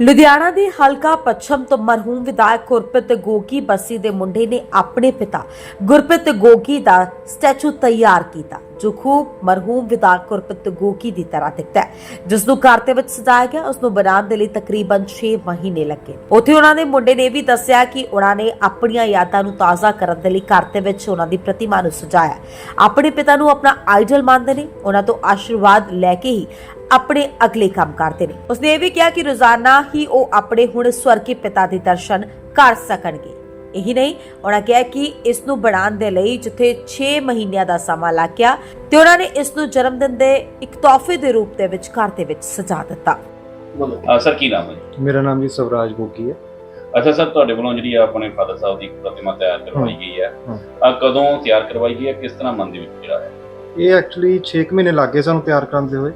ਲੁਧਿਆਣਾ ਦੇ ਹਲਕਾ ਪੱਛਮ ਤੋਂ ਮਰਹੂਮ ਵਿਧਾਇਕ ਗੁਰਪ੍ਰੀਤ ਗੋਗੀ ਬੱਸੀ ਦੇ ਮੁੰਡੇ ਨੇ ਆਪਣੇ ਪਿਤਾ ਗੁਰਪ੍ਰੀਤ ਗੋਗੀ ਦਾ ਸਟੈਚੂ ਤਿਆਰ ਕੀਤਾ। ਜੋ ਖੂਬ ਮਰਹੂਮ ਵਿਧਾਇਕ ਗੁਰਪ੍ਰੀਤ ਗੋਗੀ ਦੀ ਤਰ੍ਹਾਂ ਦਿਖਦਾ ਹੈ। ਜਿਸ ਨੂੰ ਘਰ ਦੇ ਵਿੱਚ ਸਜਾਇਆ ਗਿਆ, ਉਸ ਨੂੰ ਬਣਾਉਣ ਦੇ ਲਈ ਤਕਰੀਬਨ 6 ਮਹੀਨੇ ਲੱਗੇ। ਉੱਥੇ ਉਹਨਾਂ ਦੇ ਮੁੰਡੇ ਨੇ ਵੀ ਦੱਸਿਆ ਕਿ ਉਹਨਾਂ ਨੇ ਆਪਣੀਆਂ ਯਾਦਾਂ ਨੂੰ ਤਾਜ਼ਾ ਕਰਨ ਦੇ ਲਈ ਘਰ ਦੇ ਵਿੱਚ ਉਹਨਾਂ ਦੀ ਪ੍ਰਤਿਮਾ ਨੂੰ ਸਜਾਇਆ। ਆਪਣੇ ਪਿਤਾ ਨੂੰ ਆਪਣਾ ਆਈਡਲ ਮੰਨਦੇ ਨੇ। ਉਹਨਾਂ ਤੋਂ ਆਸ਼ੀਰਵਾਦ ਲੈ ਕੇ ਹੀ ਆਪਣੇ ਅਗਲੇ ਕੰਮ ਕਰਦੇ ਨੇ। ਉਸਨੇ ਇਹ ਵੀ ਕਿਹਾ ਕਿ ਰੋਜ਼ਾਨਾ ਹੀ ਉਹ ਆਪਣੇ ਹੁਣ ਸਵਰਗੀ ਪਿਤਾ ਦੇ ਦਰਸ਼ਨ ਕਰ ਸਕਣਗੇ। ਇਹੀ ਨਹੀਂ ਉਹਨਾਂ ਕਿਹਾ ਕਿ ਇਸ ਨੂੰ ਬਣਾਉਣ ਦੇ ਲਈ ਜਿੱਥੇ 6 ਮਹੀਨਿਆਂ ਦਾ ਸਮਾਂ ਲੱਗ ਗਿਆ ਤੇ ਉਹਨਾਂ ਨੇ ਇਸ ਨੂੰ ਜਨਮ ਦਿਨ ਦੇ ਇੱਕ ਤੋਹਫੇ ਦੇ ਰੂਪ ਦੇ ਵਿੱਚ ਘਰ ਦੇ ਵਿੱਚ ਸਜਾ ਦਿੱਤਾ। ਬੋਲੋ ਹਾਂ ਸਰ ਕੀ ਨਾਮ ਹੈ? ਮੇਰਾ ਨਾਮ ਜੀ ਸਵਰਾਜ ਗੋਗੀ ਹੈ। ਅੱਛਾ ਸਰ ਤੁਹਾਡੇ ਵੱਲੋਂ ਜਿਹੜੀ ਆ ਆਪਣੇ ਫਾਦਰ ਸਾਹਿਬ ਦੀ ਪ੍ਰਤਿਮਾ ਤਿਆਰ ਕਰਵਾਈ ਗਈ ਹੈ। ਹਾਂ। ਆ ਕਦੋਂ ਤਿਆਰ ਕਰਵਾਈ ਗਈ ਹੈ? ਕਿਸ ਤਰ੍ਹਾਂ ਮਨ ਦੇ ਵਿੱਚ ਜਿਹੜਾ ਹੈ? ਇਹ ਐਕਚੁਅਲੀ 6 ਮਹੀਨੇ ਲੱਗੇ ਸਾਨੂੰ ਤਿਆਰ ਕਰਨ ਦੇ ਹੋਏ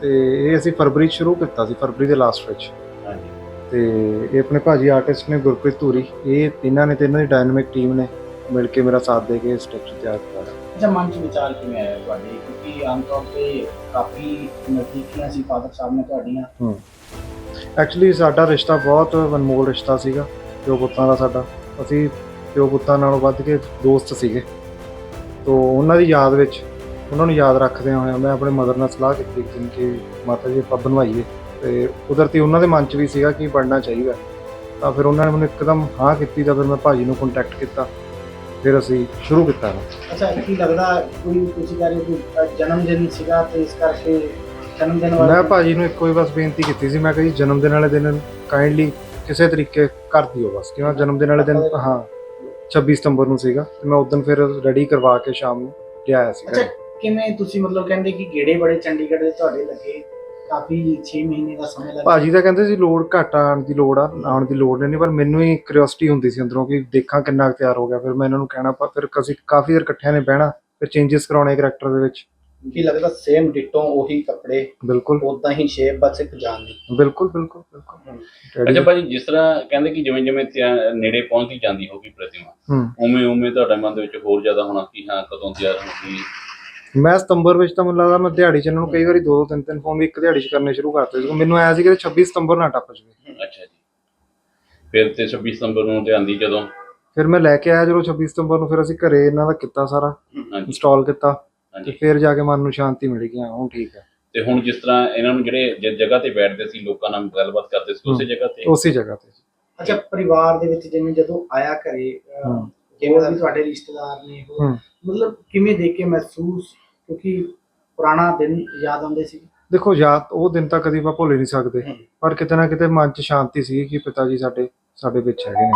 ਤੇ ਇਹ ਅਸੀਂ ਫਰਵਰੀ 'ਚ ਸ਼ੁਰੂ ਕੀਤਾ ਸੀ ਫਰਵਰੀ ਦੇ ਲਾਸਟ ਵਿੱਚ। ਹਾਂਜੀ। ਤੇ ਇਹ ਆਪਣੇ ਭਾਜੀ ਆਰਟਿਸਟ ਨੇ ਗੁਰਪ੍ਰੀਤ ਧੂਰੀ। ਇਹ ਤਿੰਨਾਂ ਨੇ ਤੇ ਇਹਨਾਂ ਦੀ ਡਾਇਨਾਮਿਕ ਟੀਮ ਨੇ ਮਿਲ ਕੇ ਮੇਰਾ ਸਾਥ ਦੇ ਕੇ ਸਟੈਚੂ ਤਿਆਰ ਕਰਾਇਆ ਅੱਛਾ ਮਨ ਚ ਵਿਚਾਰ ਕਿਵੇਂ ਆਇਆ ਤੁਹਾਡੇ? ਕਿਉਂਕਿ ਆਮ ਤੌਰ ਤੇ ਕਾਫੀ ਨਜ਼ਦੀਕੀਆਂ ਸੀ ਫਾਦਰ ਸਾਹਿਬ ਨੇ ਤੁਹਾਡੀਆਂ। ਐਕਚੁਅਲੀ ਸਾਡਾ ਰਿਸ਼ਤਾ ਬਹੁਤ ਅਨਮੋਲ ਰਿਸ਼ਤਾ ਸੀਗਾ ਪਿਓ ਪੁੱਤਾਂ ਦਾ ਸਾਡਾ। ਅਸੀਂ ਪਿਓ ਪੁੱਤਾਂ ਨਾਲੋਂ ਵੱਧ ਕੇ ਦੋਸਤ ਸੀਗੇ। ਤੋਂ ਉਹਨਾਂ ਦੀ ਯਾਦ ਵਿੱਚ ਉਹਨਾਂ ਨੂੰ ਯਾਦ ਰੱਖਦਿਆਂ ਹੋਇਆਂ ਮੈਂ ਆਪਣੇ ਮਦਰ ਨਾਲ ਸਲਾਹ ਕੀਤੀ ਕਿ ਮਾਤਾ ਜੀ ਆਪਾਂ ਬਣਵਾਈਏ। ਤੇ ਕੁਦਰਤੀ ਉਹਨਾਂ ਦੇ ਮਨ 'ਚ ਵੀ ਸੀਗਾ ਕਿ ਬਣਨਾ ਚਾਹੀਦਾ। ਤਾਂ ਫਿਰ ਉਹਨਾਂ ਨੇ ਮੈਨੂੰ ਇੱਕਦਮ ਹਾਂ ਕੀਤੀ ਤਾਂ ਫਿਰ ਮੈਂ ਭਾਜੀ ਨੂੰ ਕੰਟੈਕਟ ਕੀਤਾ। ਫਿਰ ਅਸੀਂ ਸ਼ੁਰੂ ਕੀਤਾ ਅੱਛਾ ਕੀ ਲੱਗਦਾ ਕੋਈ ਤੁਸੀਂ ਕਹਿ ਰਹੇ ਹੋ ਜਨਮ ਦਿਨ ਸੀਗਾ ਤੇ ਇਸ ਕਰਕੇ ਜਨਮ ਦਿਨ ਵਾਲੇ ਮੈਂ ਭਾਜੀ ਨੂੰ ਇੱਕੋ ਹੀ ਬਸ ਬੇਨਤੀ ਕੀਤੀ ਸੀ ਮੈਂ ਕਿਹਾ ਜੀ ਜਨਮ ਦਿਨ ਵਾਲੇ ਦਿਨ ਕਾਈਂਡਲੀ ਕਿਸੇ ਤਰੀਕੇ ਕਰ ਦਿਓ ਬਸ ਕਿਉਂ ਜਨਮ ਦਿਨ ਵਾਲੇ ਦਿਨ ਹਾਂ 26 ਸਤੰਬਰ ਨੂੰ ਸੀਗਾ ਤੇ ਮੈਂ ਉਦੋਂ ਫਿਰ ਰੈਡੀ ਕਰਵਾ ਕੇ ਸ਼ਾਮ ਨੂੰ ਲਿਆਇਆ ਸੀ। ਅੱਛਾ ਕਿਵੇਂ ਤੁਸੀਂ ਮਤਲਬ ਕਹਿੰਦੇ ਕਿ ਗੇੜੇ ਬੜੇ ਚੰਡੀਗੜ੍ਹ ਦੇ ਤੁਹਾਡੇ ਲੱਗੇ? ਕਾਫੀ 6 ਮਹੀਨੇ ਦਾ ਸਮਾਂ ਲੱਗਾ ਭਾਜੀ ਤਾਂ ਕਹਿੰਦੇ ਸੀ ਲੋੜ ਘੱਟ ਆਉਣ ਦੀ ਲੋੜ ਆ ਆਉਣ ਦੀ ਲੋੜ ਨਹੀਂ ਪਰ ਮੈਨੂੰ ਹੀ ਕਿਉਰਿਓਸਿਟੀ ਹੁੰਦੀ ਸੀ ਅੰਦਰੋਂ ਕਿ ਦੇਖਾਂ ਕਿੰਨਾ ਕੁ ਤਿਆਰ ਹੋ ਗਿਆ। ਫਿਰ ਮੈਂ ਇਹਨਾਂ ਨੂੰ ਕਹਿਣਾ ਪਰ ਫਿਰ ਅਸੀਂ ਕਾਫੀ ਦੇਰ ਇਕੱਠਿਆਂ ਨੇ ਬਹਿਣਾ ਫਿਰ ਚੇਂਜਸ ਕਰਾਉਣੇ ਕਰੈਕਟਰ ਦੇ ਵਿੱਚ। ਕੀ ਲੱਗਦਾ ਸੇਮ ਡਿਟੋ ਉਹੀ ਕੱਪੜੇ ਬਿਲਕੁਲ। ਉਦਾਂ ਹੀ ਸ਼ੇਪ ਬਸ ਇੱਕ ਜਾਨ ਦੀ। ਬਿਲਕੁਲ ਬਿਲਕੁਲ ਬਿਲਕੁਲ। ਅੱਛਾ? ਭਾਜੀ ਜਿਸ ਤਰ੍ਹਾਂ ਕਹਿੰਦੇ ਕਿ ਜਿਵੇਂ ਜਿਵੇਂ ਤਿਆ- ਨੇੜੇ ਪਹੁੰਚਦੀ ਜਾਂਦੀ ਹੋਗੀ ਪ੍ਰਤਿਮਾ ਹੂੰ। ਉਵੇਂ ਉਵੇਂ ਤੁਹਾਡੇ ਮਨ ਦੇ ਵਿੱਚ ਹੋਰ ਜ਼ਿਆਦਾ ਹੋਣਾ ਕਿ ਹਾਂ ਕਦੋਂ ਤਿਆਰ ਹੋਊਗੀ? ਮੈਂ ਸਤੰਬਰ ਵਿੱਚ ਤਾਂ ਮੈਨੂੰ ਲੱਗਦਾ ਮੈਂ ਦਿਹਾੜੀ ਚ ਇਹਨਾਂ ਨੂੰ ਕਈ ਵਾਰੀ ਦੋ ਦੋ ਤਿੰਨ ਤਿੰਨ ਫੋਨ ਵੀ ਇੱਕ ਦਿਹਾੜੀ ਚ ਕਰਨੇ ਸ਼ੁਰੂ ਕਰਤੇ ਸੀ ਮੈਨੂੰ ਆਇਆ ਸੀ ਕਿ 26 ਸਤੰਬਰ ਨਾ ਟੱਪ ਜਵੇ। ਅੱਛਾ ਜੀ। ਫਿਰ ਤੇ 26 ਸਤੰਬਰ ਨੂੰ ਲਿਆਂਦੀ ਜਦੋਂ ਫਿਰ ਮੈਂ ਲੈ ਕੇ ਆਇਆ ਜਦੋਂ 26 ਸਤੰਬਰ ਨੂੰ ਫਿਰ ਅਸੀਂ ਘਰੇ ਇਹਨਾਂ ਦਾ ਕੀਤਾ ਸਾਰਾ ਹਾਂਜੀ। ਇੰਸਟਾਲ ਕੀਤਾ। ਤੇ ਫਿਰ ਜਾ ਕੇ ਮਨ ਨੂੰ ਸ਼ਾਂਤੀ ਮਿਲ ਗਈ ਹਾਂ ਹੁਣ ਠੀਕ ਹੈ। ਤੇ ਹੁਣ ਜਿਸ ਤਰ੍ਹਾਂ ਇਹਨਾਂ ਨੂੰ ਜਿਹੜੇ ਜਿਸ ਜਗ੍ਹਾ ਤੇ ਬੈਠਦੇ ਸੀ ਲੋਕਾਂ ਨਾਲ ਗੱਲਬਾਤ ਕਰਦੇ ਸੀ ਉਸੇ ਜਗ੍ਹਾ ਤੇ? ਉਸੇ ਜਗ੍ਹਾ ਤੇ। ਅੱਛਾ ਪਰਿਵਾਰ ਦੇ ਵਿੱਚ ਜਿਵੇਂ ਜਦੋਂ ਆਇਆ ਘਰੇ ਅ, ਹੂੰ। ਜਿਵੇਂ ਵੀ ਤੁਹਾਡੇ ਰਿਸ਼ਤੇਦਾਰ ਨੇ ਉਹ। ਮਤਲਬ ਕਿਵੇਂ ਦੇਖ ਕੇ ਮਹਿਸੂਸ ਕਿਉਂਕਿ ਪੁਰਾਣਾ ਦਿਨ ਯਾਦ ਆਉਂਦੇ ਸੀ। ਦੇਖੋ ਯਾਦ ਉਹ ਦਿਨ ਤਾਂ ਕਦੀ ਆਪਾਂ ਭੁੱਲ ਹੀ ਨਹੀਂ ਸਕਦੇ। ਪਰ ਕਿਤੇ ਨਾ ਕਿਤੇ ਮਨ 'ਚ ਸ਼ਾਂਤੀ ਸੀ ਕਿ ਪਿਤਾ ਜੀ ਸਾਡੇ ਸਾਡੇ ਵਿੱਚ ਹੈਗੇ ਨੇ।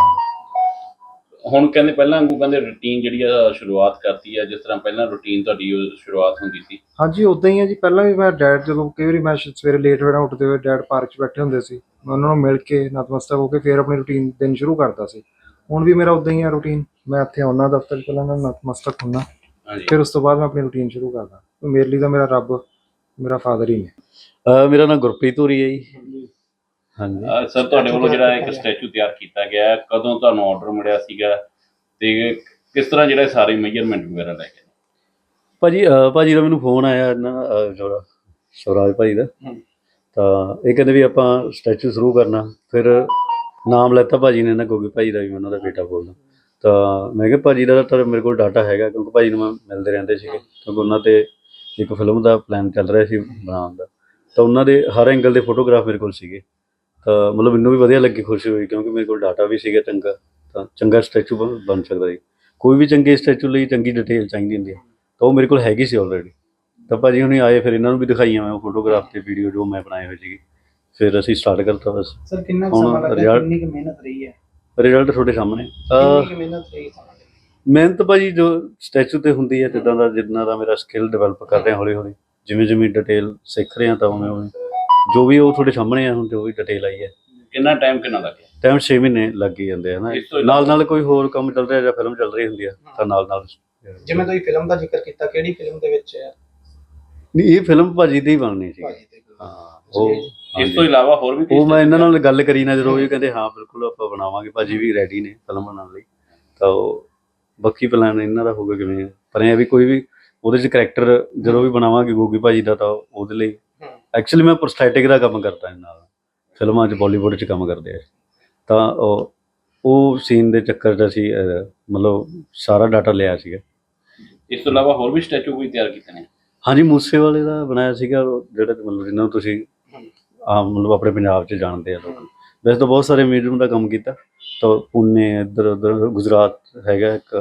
ਹੁਣ ਕਹਿੰਦੇ ਪਹਿਲਾਂ ਵਾਂਗੂ ਕਹਿੰਦੇ ਰੁਟੀਨ ਜਿਹੜੀ ਆ ਸ਼ੁਰੂਆਤ ਕਰਤੀ ਆ ਜਿਸ ਤਰ੍ਹਾਂ ਪਹਿਲਾਂ ਰੁਟੀਨ ਤੁਹਾਡੀ ਉਹ ਸ਼ੁਰੂਆਤ ਹੁੰਦੀ ਸੀ। ਹਾਂਜੀ ਉਦਾਂ ਹੀ ਹੈ ਜੀ। ਪਹਿਲਾਂ ਵੀ ਮੈਂ ਡੈਡ ਜਦੋਂ ਕਈ ਵਾਰੀ ਮੈਂ ਸ਼- ਸਵੇਰੇ ਲੇਟ ਹੋਣਾ ਉੱਠਦੇ ਹੋਏ ਡੈਡ ਪਾਰਕ 'ਚ ਬੈਠੇ ਹੁੰਦੇ ਸੀ ਮੈਂ ਉਹਨਾਂ ਨੂੰ ਮਿਲ ਕੇ ਨਤਮਸਤਕ ਹੋ ਕੇ ਫਿਰ ਆਪਣੀ ਰੁਟੀਨ ਦਿਨ ਸ਼ੁਰੂ ਕਰਦਾ ਸੀ। ਹੁਣ ਵੀ ਮੇਰਾ ਉਦਾਂ ਹੀ ਹੈ ਰੁਟੀਨ ਮੈਂ ਇੱਥੇ ਆਉਣਾ ਦਫ਼ਤਰ 'ਚ ਪਹਿਲਾਂ ਮੈਂ ਨਤਮਸਤਕ ਹੁੰਦਾ ਫਿਰ ਉਸ ਤੋਂ ਬਾਅਦ ਮੈਂ ਆਪਣੀ ਰੁਟੀਨ ਸ਼ੁਰੂ ਕਰਦਾ। ਮੇਰੇ ਲਈ ਤਾਂ ਮੇਰਾ ਰੱਬ ਮੇਰਾ ਫਾਦਰ ਹੀ ਨੇ। ਅਹ ਮੇਰਾ ਨਾਮ ਗੁਰਪ੍ਰੀਤ ਧੂਰੀ ਹੈ ਜੀ। ਹਾਂਜੀ। ਸਰ ਤੁਹਾਡੇ ਵੱਲੋਂ ਜਿਹੜਾ ਇੱਕ ਸਟੈਚੂ ਤਿਆਰ ਕੀਤਾ ਗਿਆ ਹੈ, ਕਦੋਂ ਤੁਹਾਨੂੰ ਆਰਡਰ ਮਿਲਿਆ ਸੀਗਾ ਤੇ ਕਿਸ ਤਰ੍ਹਾਂ ਜਿਹੜਾ ਸਾਰੇ ਮੇਜਰਮੈਂਟ ਵਗੈਰਾ ਲੈ ਕੇ? ਭਾਜੀ ਭਾਜੀ ਦਾ ਮੈਨੂੰ ਫੋਨ ਆਇਆ ਨਾ ਸਵਰਾਜ ਭਾਜੀ ਦਾ। ਹੂੰ। ਤਾਂ ਇਹ ਕਹਿੰਦੇ ਵੀ ਆਪਾਂ ਸਟੈਚੂ ਸ਼ੁਰੂ ਕਰਨਾ। ਫਿਰ ਨਾਮ ਲੈਤਾ ਭਾਜੀ ਨੇ ਨਾ ਕਿਉਂਕਿ ਭਾਜੀ ਦਾ ਵੀ ਮੈਂ ਉਹਨਾਂ ਦਾ ਬੇਟਾ ਬੋਲਦਾ। ਤਾਂ ਮੈਂ ਕਿਹਾ ਭਾਜੀ ਦਾ ਤਾਂ ਮੇਰੇ ਕੋਲ ਡਾਟਾ ਹੈਗਾ ਕਿਉਂਕਿ ਭਾਜੀ ਨੂੰ ਮੈਂ ਮਿਲਦੇ ਰਹਿੰਦੇ ਸੀਗੇ। ਕਿਉਂਕਿ ਉਹਨਾਂ ਤੇ ਇੱਕ ਫਿਲਮ ਦਾ ਪਲਾਨ ਚੱਲ ਰਿਹਾ ਸੀ ਬਣਾਉਣ ਦਾ। ਤਾਂ ਉਹਨਾਂ ਦੇ ਹਰ ਐਂਗਲ ਦੇ ਫੋਟੋਗ੍ਰਾਫ ਮੇਰੇ ਕੋਲ ਸੀਗੇ। ਤਾਂ ਮਤਲਬ ਮੈਨੂੰ ਵੀ ਵਧੀਆ ਲੱਗੀ ਖੁਸ਼ੀ ਹੋਈ ਕਿਉਂਕਿ ਮੇਰੇ ਕੋਲ ਡਾਟਾ ਵੀ ਸੀਗਾ ਚੰਗਾ। ਤਾਂ ਚੰਗਾ ਸਟੈਚੂ ਬਣ ਸਕਦਾ ਸੀ। ਕੋਈ ਵੀ ਚੰਗੇ ਸਟੈਚੂ ਲਈ ਚੰਗੀ ਡਿਟੇਲ ਚਾਹੀਦੀ ਹੁੰਦੀ ਹੈ ਤਾਂ ਉਹ ਮੇਰੇ ਕੋਲ ਹੈਗੀ ਸੀ ਆਲਰੇਡੀ ਤਾਂ ਭਾਜੀ ਹੁਣੇ ਆਏ ਫਿਰ ਇਹਨਾਂ ਨੂੰ ਵੀ ਦਿਖਾਈਆਂ ਮੈਂ ਉਹ ਫੋਟੋਗ੍ਰਾਫ ਤੇ ਵੀਡੀਓ ਜੋ ਮੈਂ ਬਣਾਏ ਹੋਏ ਸੀਗੇ। ਫਿਰ ਅਸੀਂ ਸਟਾਰਟ ਕਰਤਾ ਬਸ। ਸਰ ਕਿੰਨਾ ਸਮਾਂ ਲੱਗਾ ਕਿੰਨੀ ਕੁ ਮਿਹਨਤ ਰਹੀ ਹੈ? ਰਿਜ਼ਲਟ ਤੁਹਾਡੇ ਸਾਹਮਣੇ। ਕਿੰਨੀ ਕੁ ਮਿਹਨਤ ਰਹੀ ਦੀ? ਮਿਹਨਤ ਭਾਜੀ ਜੋ ਸਟੈਚੂ ਤੇ ਹੁੰਦੀ ਹੈ ਜਿੱਦਾਂ ਦਾ ਜਿੰਨਾ ਦਾ ਮੇਰਾ ਸਕਿੱਲ ਡਿਵੈਲਪ ਕਰ ਰਿਹਾ ਹੌਲੀ ਹੌਲੀ ਜਿਵੇਂ ਜਿਵੇਂ ਡਿਟੇਲ ਸਿੱਖ ਰਿਹਾ ਤਾਂ ਉਵੇਂ ਉਵੇਂ। ਜੋ ਵੀ ਉਹ ਤੁਹਾਡੇ ਸਾਹਮਣੇ ਆ ਹੁਣ ਜੋ ਵੀ ਡਿਟੇਲ ਆਈ ਹੈ। ਕਿੰਨਾ ਟਾਈਮ ਕਿੰਨਾ ਲੱਗਿਆ ਟਾਈਮ 6 ਮਹੀਨੇ ਲੱਗ ਹੀ ਜਾਂਦੇ ਆ ਨਾ। ਇਸ ਤੋਂ ਨਾਲ ਨਾਲ ਕੋਈ ਹੋਰ ਕੰਮ ਚੱਲ ਰਿਹਾ ਜਾਂ ਫਿਲਮ ਚੱਲ ਰਹੀ ਹੁੰਦੀ ਆ ਤਾਂ ਨਾਲ ਨਾਲ ਜਿਵੇਂ ਤੁਸੀਂ ਫਿਲਮ ਦਾ ਜ਼ਿਕਰ ਕੀਤਾ ਕਿਹੜੀ ਫਿਲਮ ਦੇ ਵਿੱਚ ਹੈ? ਨਹੀਂ ਇਹ ਫਿਲਮ ਭਾਜੀ ਦੀ ਬਣਨੀ ਸੀ। ਭਾਜੀ ਤੇ ਹਾਂ ਉਹ ਇਸ ਤੋਂ ਇਲਾਵਾ ਹੋਰ ਵੀ ਉਹ ਮੈਂ ਇਹਨਾਂ ਨਾਲ ਗੱਲ ਕਰੀ ਨਾ ਜਦੋਂ ਵੀ ਕਹਿੰਦੇ ਹਾਂ ਬਿਲਕੁਲ ਆਪਾਂ ਬਣਾਵਾਂਗੇ। ਭਾਜੀ ਵੀ ਰੈਡੀ ਨੇ ਫਿਲਮ ਬਣਾਉਣ ਲਈ। ਤਾਂ ਉਹ ਬਾਕੀ ਪਲਾਨ ਇਹਨਾਂ ਦਾ ਹੋਊਗਾ ਕਿਵੇਂ ਪਰ ਇਹ ਵੀ ਕੋਈ ਵੀ ਉਹਦੇ ਚ ਕਰੈਕਟਰ ਜਦੋਂ ਵੀ ਬਣਾਵਾਂਗੇ ਗੋਗੀ ਭਾਜੀ ਦਾ ਤਾਂ ਉਹਦੇ ਲਈ। ਐਕਚੁਅਲੀ ਮੈਂ ਪ੍ਰੋਸਥੈਟਿਕ ਦਾ ਕੰਮ ਕਰਦਾ ਇਹਨਾਂ ਨਾਲ। ਫਿਲਮਾਂ 'ਚ ਬਾਲੀਵੁੱਡ 'ਚ ਕੰਮ ਕਰਦੇ ਆ ਤਾਂ ਉਹ ਉਹ ਸੀਨ ਦੇ ਚੱਕਰ 'ਚ ਅਸੀਂ ਮਤਲਬ ਸਾਰਾ ਡਾਟਾ ਲਿਆ ਸੀਗਾ। ਇਸ ਤੋਂ ਇਲਾਵਾ ਹੋਰ ਵੀ ਸਟੈਚੂ ਕੋਈ ਤਿਆਰ ਕੀਤੇ ਨੇ? ਹਾਂਜੀ ਮੂਸੇ ਵਾਲੇ ਦਾ ਬਣਾਇਆ ਸੀਗਾ ਜਿਹੜਾ ਮਤਲਬ ਜਿਹਨਾਂ ਨੂੰ ਤੁਸੀਂ ਆਮ ਮਤਲਬ ਆਪਣੇ ਪੰਜਾਬ 'ਚ ਜਾਣਦੇ ਆ ਲੋਕ। ਵੈਸੇ ਤਾਂ ਬਹੁਤ ਸਾਰੇ ਮਿਊਜ਼ੀਅਮ ਦਾ ਕੰਮ ਕੀਤਾ। ਤਾਂ ਪੁਣੇ ਇੱਧਰ ਉੱਧਰ ਗੁਜਰਾਤ ਹੈਗਾ ਇੱਕ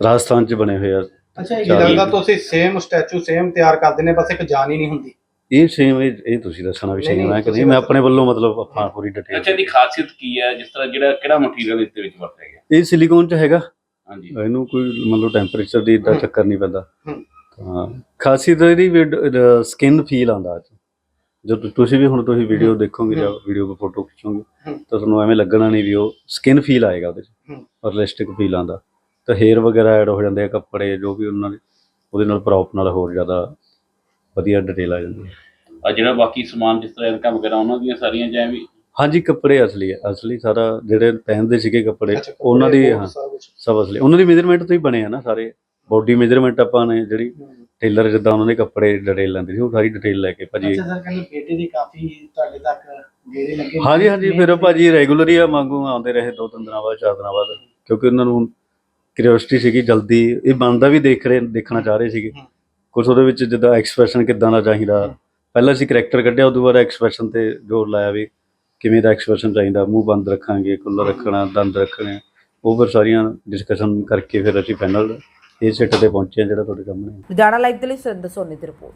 ਰਾਜਸਥਾਨ 'ਚ ਬਣੇ ਹੋਏ ਆ। ਅੱਛਾ ਇਹ। ਲੱਗਦਾ ਤੁਸੀਂ ਸੇਮ ਸਟੈਚੂ ਸੇਮ ਤਿਆਰ ਕਰਦੇ ਨੇ ਬਸ ਇੱਕ ਜਾਨ ਹੀ ਨਹੀਂ ਹੁੰਦੀ। ਇਹ ਸੇਮ ਇਹ ਤੁਸੀਂ ਦੱਸਣਾ ਵੀ ਸਹੀ ਹੈ ਕਿ ਮੈਂ। ਆਪਣੇ ਵੱਲੋਂ ਮਤਲਬ ਆਪਾਂ ਪੂਰੀ ਡਿਟੇਲ ਅੱਛਾ ਇਹਦੀ ਖਾਸੀਅਤ ਕੀ ਹੈ? ਜਿਸ ਤਰ੍ਹਾਂ ਜਿਹੜਾ ਕਿਹੜਾ ਮਟੀਰੀਅਲ ਇਸ ਦੇ ਵਿੱਚ ਵਰਤਿਆ ਗਿਆ? ਇਹ ਸਿਲੀਕੋਨ 'ਚ ਹੈਗਾ। ਹਾਂਜੀ। ਇਹਨੂੰ ਕੋਈ ਮਤਲਬ ਟੈਂਪਰੇਚਰ ਦੀ ਦਾ ਚੱਕਰ ਨਹੀਂ ਪੈਂਦਾ। ਹਮ। ਤਾਂ ਇਹਦੀ ਵੀ ਸਕਿਨ ਫੀਲ ਆਉਂਦਾ ਅੱਜ। ਜਦੋਂ ਤੁਸੀਂ ਵੀ ਹੁਣ ਤੁਸੀਂ ਵੀਡੀਓ ਦੇਖੋਗੇ ਜਾਂ ਵੀਡੀਓ 'ਤੇ ਫੋਟੋ ਖਿੱਚੋਗੇ। ਤਾਂ ਤੁਹਾਨੂੰ ਐਵੇਂ ਲੱਗਣਾ ਨਹੀਂ ਵੀ ਉਹ ਸਕਿਨ ਫੀਲ ਆਏਗਾ ਉਹਦੇ 'ਚ। ਰਿਅਲਿਸਟਿਕ ਫੀਲ ਆਉਂਦਾ। ਤਾਂ ਹੇਅਰ ਵਗੈਰਾ ਐਡ ਹੋ ਜਾਂਦੇ ਆ ਕੱਪੜੇ ਜੋ ਵੀ ਉਹਨਾਂ ਦੇ ਉਹਦੇ ਨਾਲ ਪ੍ਰੋਪ ਨਾਲ ਹੋਰ ਜ਼ਿਆਦਾ ਵਧੀਆ ਡਿਟੇਲ ਆ ਜਾਂਦੀ ਹੈ। ਆ ਜਿਹੜਾ ਬਾਕੀ ਸਮਾਨ ਜਿਸ ਤਰ੍ਹਾਂ ਕੰਮ ਕਰਾਂ ਉਹਨਾਂ ਦੀਆਂ ਸਾਰੀਆਂ ਜਾਂ ਵੀ ਹਾਂਜੀ ਕੱਪੜੇ ਅਸਲੀ ਹੈ ਅਸਲੀ ਸਾਰਾ ਜਿਹੜੇ ਪਹਿਨਦੇ ਸੀਗੇ ਕੱਪੜੇ ਉਹਨਾਂ ਦੀ ਹਾਂ। ਸਭ ਅਸਲੀ। ਉਹਨਾਂ ਦੀ ਮੇਜ਼ਰਮੈਂਟ ਤੋਂ ਹੀ ਬਣੇ ਆ ਨਾ ਸਾਰੇ। ਬੋਡੀ ਮੇਜ਼ਰਮੈਂਟ ਆਪਾਂ ਨੇ ਜਿਹੜੀ ਟੇਲਰ ਜਿੱਦਾਂ ਉਹਨਾਂ ਨੇ ਕੱਪੜੇ ਡਿਟੇਲ ਲੈਂਦੇ ਸੀ ਉਹ ਸਾਰੀ ਡਿਟੇਲ ਲੈ ਕੇ ਭਾਜੀ। ਅੱਛਾ ਸਰ ਕਹਿੰਦੇ ਬੇਟੇ ਦੀ ਕਾਫੀ ਤੁਹਾਡੇ ਤੱਕ ਗੇੜੇ ਲੱਗੇ ਹਾਂਜੀ ਹਾਂਜੀ। ਫਿਰ ਭਾਜੀ ਰੈਗੂਲਰ ਆ ਮੰਗੂ ਆਉਂਦੇ ਰਹੇ ਦੋ ਤਿੰਨ ਦਿਨਾਂ ਬਾਅਦ ਚਾਰ ਦਿਨਾਂ ਬਾਅਦ ਕਿਉਂਕਿ ਉਹਨਾਂ ਨੂੰ ਕਿਉਰਿਓਸਿਟੀ ਸੀਗੀ ਜਲਦੀ ਇਹ ਬਣਦਾ ਵੀ ਦੇਖ ਰਹੇ ਦੇਖਣਾ ਚਾਹ ਰਹੇ ਸੀਗੇ। ਕੁਝ ਉਹਦੇ ਵਿੱਚ ਜਿੱਦਾਂ ਐਕਸਪ੍ਰੈਸ਼ਨ ਕਿੱਦਾਂ ਦਾ ਚਾਹੀਦਾ। ਪਹਿਲਾਂ ਅਸੀਂ ਕਰੈਕਟਰ ਕੱਢਿਆ ਉਦੋਂ ਬਾਅਦ ਐਕਸਪ੍ਰੈਸ਼ਨ ਤੇ ਜ਼ੋਰ ਲਾਇਆ ਵੀ ਕਿਵੇਂ ਦਾ ਐਕਸਪ੍ਰੈਸ਼ਨ ਚਾਹੀਦਾ। ਮੂੰਹ ਬੰਦ ਰੱਖਾਂਗੇ ਕੁੱਲਾ ਰੱਖਣਾ ਦੰਦ ਰੱਖਣੇ ਉਹ ਫਿਰ ਸਾਰੀਆਂ ਡਿਸਕਸ਼ਨ ਕਰਕੇ ਫਿਰ ਅਸੀਂ ਫਾਈਨਲ ਇਹ ਸਿੱਟ ਤੇ ਪਹੁੰਚੇ ਹਾਂ ਜਿਹੜਾ ਤੁਹਾਡੇ ਸਾਹਮਣੇ ਹੈ। ਲੁਧਿਆਣਾ ਲਾਈਵ ਦੇ ਲਈ ਸੁਰਿੰਦਰ ਸੋਨੀ ਦੀ ਰਿਪੋਰਟ